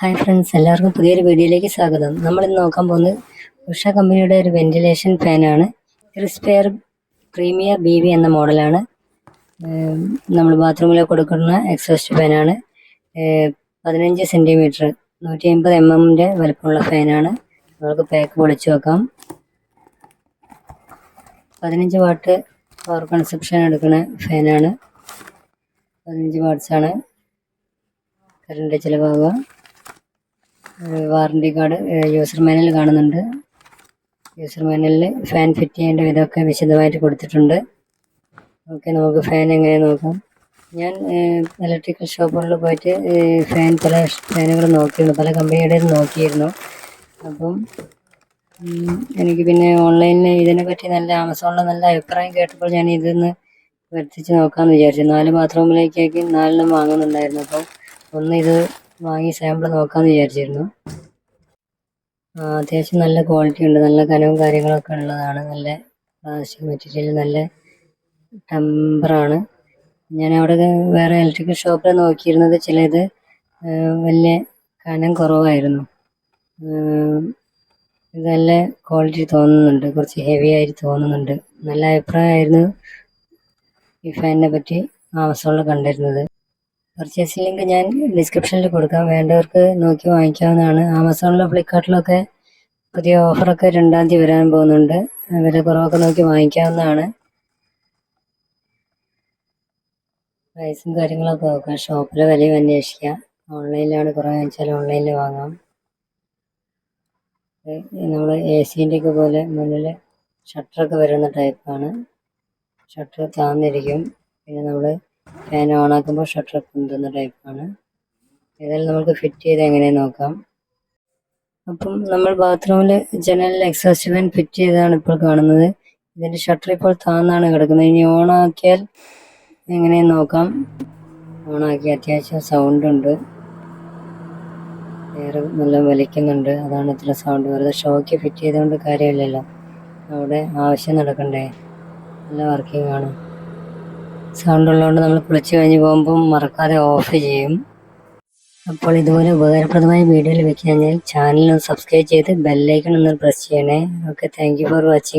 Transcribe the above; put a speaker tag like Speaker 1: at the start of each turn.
Speaker 1: Hi friends എല്ലാവർക്കും പുതിയൊരു വീഡിയോയിലേക്ക് സ്വാഗതം. നമ്മൾ ഇന്ന് നോക്കാൻ പോകുന്നത് ഉഷ കമ്പനിയുടെ ഒരു വെന്റിലേഷൻ ഫാനാണ്. ക്രിസ്പെയർ പ്രീമിയർ ബി വി എന്ന മോഡലാണ്. നമ്മൾ ബാത്റൂമിൽ കൊടുക്കുന്ന എക്സോസ്റ്റ് ഫാനാണ് പതിനഞ്ച് സെന്റിമീറ്റർ നൂറ്റി അമ്പത് എം എമ്മിന്റെ വലുപ്പമുള്ള ഫാനാണ്. നമ്മൾക്ക് പാക്ക് പൊളിച്ചു നോക്കാം. പതിനഞ്ച് വാട്ട് പവർ കൺസപ്ഷൻ എടുക്കുന്ന ഫാനാണ്. പതിനഞ്ച് വാട്ട്സാണ് കറണ്ട് ചിലവാകുക. വാറണ്ടി കാർഡ് യൂസർ മാനുവൽ കാണുന്നുണ്ട്. യൂസർ മാനുവലിൽ ഫാൻ ഫിറ്റ് ചെയ്യേണ്ട വിധമൊക്കെ വിശദമായിട്ട് കൊടുത്തിട്ടുണ്ട്. ഓക്കെ നമുക്ക് ഫാൻ എങ്ങനെ നോക്കാം? ഞാൻ ഇലക്ട്രിക്കൽ ഷോപ്പുകളിൽ പോയിട്ട് ഫാൻ പല ഫാനുകൾ നോക്കിയിരുന്നു. പല കമ്പനിയുടെ നോക്കിയിരുന്നു. അപ്പം എനിക്ക് പിന്നെ ഓൺലൈനിൽ ഇതിനെ പറ്റി നല്ല ആമസോണിൽ നല്ല അഭിപ്രായം കേട്ടപ്പോൾ ഞാൻ ഇതൊന്ന് വരുത്തിച്ച് നോക്കാമെന്ന് വിചാരിച്ചു. നാല് ബാത്റൂമിലേക്കാക്കി നാലെണ്ണം വാങ്ങുന്നുണ്ടായിരുന്നു. അപ്പം ഒന്ന് ഇത് വാങ്ങി സാമ്പിൾ നോക്കാമെന്ന് വിചാരിച്ചിരുന്നു. അത്യാവശ്യം നല്ല ക്വാളിറ്റി ഉണ്ട്. നല്ല കനവും കാര്യങ്ങളൊക്കെ ഉള്ളതാണ്. നല്ല പ്ലാസ്റ്റിക് മെറ്റീരിയൽ നല്ല ടെമ്പറാണ് ഞാൻ അവിടെ വേറെ ഇലക്ട്രിക്കൽ ഷോപ്പിൽ നോക്കിയിരുന്നത് ചിലത് വലിയ കനം കുറവായിരുന്നു. ഇത് നല്ല ക്വാളിറ്റി തോന്നുന്നുണ്ട്. കുറച്ച് ഹെവി ആയിട്ട് തോന്നുന്നുണ്ട്. നല്ല അഭിപ്രായമായിരുന്നു ഈ ഫാനിനെ പറ്റി ആമസോണിൽ കണ്ടിരുന്നത്. പർച്ചേസ് ലിങ്ക് ഞാൻ ഡിസ്ക്രിപ്ഷനിൽ കൊടുക്കാം. വേണ്ടവർക്ക് നോക്കി വാങ്ങിക്കാവുന്നതാണ്. ആമസോണിലോ ഫ്ലിപ്കാർട്ടിലൊക്കെ പുതിയ ഓഫറൊക്കെ രണ്ടാം തീയതി വരാൻ പോകുന്നുണ്ട്. വില കുറവൊക്കെ നോക്കി വാങ്ങിക്കാവുന്നതാണ്. പ്രൈസും കാര്യങ്ങളൊക്കെ നോക്കാം. ഷോപ്പിലെ വിലയും അന്വേഷിക്കാം. ഓൺലൈനിലാണ് കുറേ വെച്ചാൽ ഓൺലൈനിൽ വാങ്ങാം. നമ്മൾ എ സീന്റെ ഒക്കെ പോലെ മുന്നിൽ ഷട്ടറൊക്കെ വരുന്ന ടൈപ്പാണ് ഷട്ടർ താന്നിരിക്കും. പിന്നെ നമ്മൾ ഫാൻ ഓൺ ആക്കുമ്പോൾ ഷട്ടർ പൊന്തുന്ന ടൈപ്പാണ് ഏതായാലും നമുക്ക് ഫിറ്റ് ചെയ്ത് എങ്ങനെ നോക്കാം. അപ്പം നമ്മൾ ബാത്റൂമിൽ ജനലിൽ എക്സോസ്റ്റ് ഫാൻ ഫിറ്റ് ചെയ്താണ് ഇപ്പോൾ കാണുന്നത്. ഇതിന്റെ ഷട്ടർ ഇപ്പോൾ താന്നാണ് കിടക്കുന്നത്. ഇനി ഓൺ ആക്കിയാൽ എങ്ങനെയാണ് നോക്കാം? ഓൺ ആക്കി അത്യാവശ്യം സൗണ്ട് ഉണ്ട്. എയർ നല്ല വലിക്കുന്നുണ്ട്. അതാണ് ഇത്ര സൗണ്ട് വെറുതെ ഷോക്ക് ഫിറ്റ് ചെയ്തുകൊണ്ട് കാര്യമില്ലല്ലോ. അവിടെ ആവശ്യം നടക്കണ്ടേ? നല്ല വർക്കിംഗ് ആണ്. സൗണ്ട് ഉള്ളതുകൊണ്ട് നമ്മൾ കുളിച്ച് കഴിഞ്ഞ് പോകുമ്പം മറക്കാതെ ഓഫ് ചെയ്യും. അപ്പോൾ ഇതുപോലെ ഉപകാരപ്രദമായ വീഡിയോയിൽ ലഭിക്കാൻ ചാനൽ ഒന്ന് സബ്സ്ക്രൈബ് ചെയ്ത് ബെല്ലൈക്കൺ ഒന്ന് പ്രസ് ചെയ്യണേ. Okay thank for watching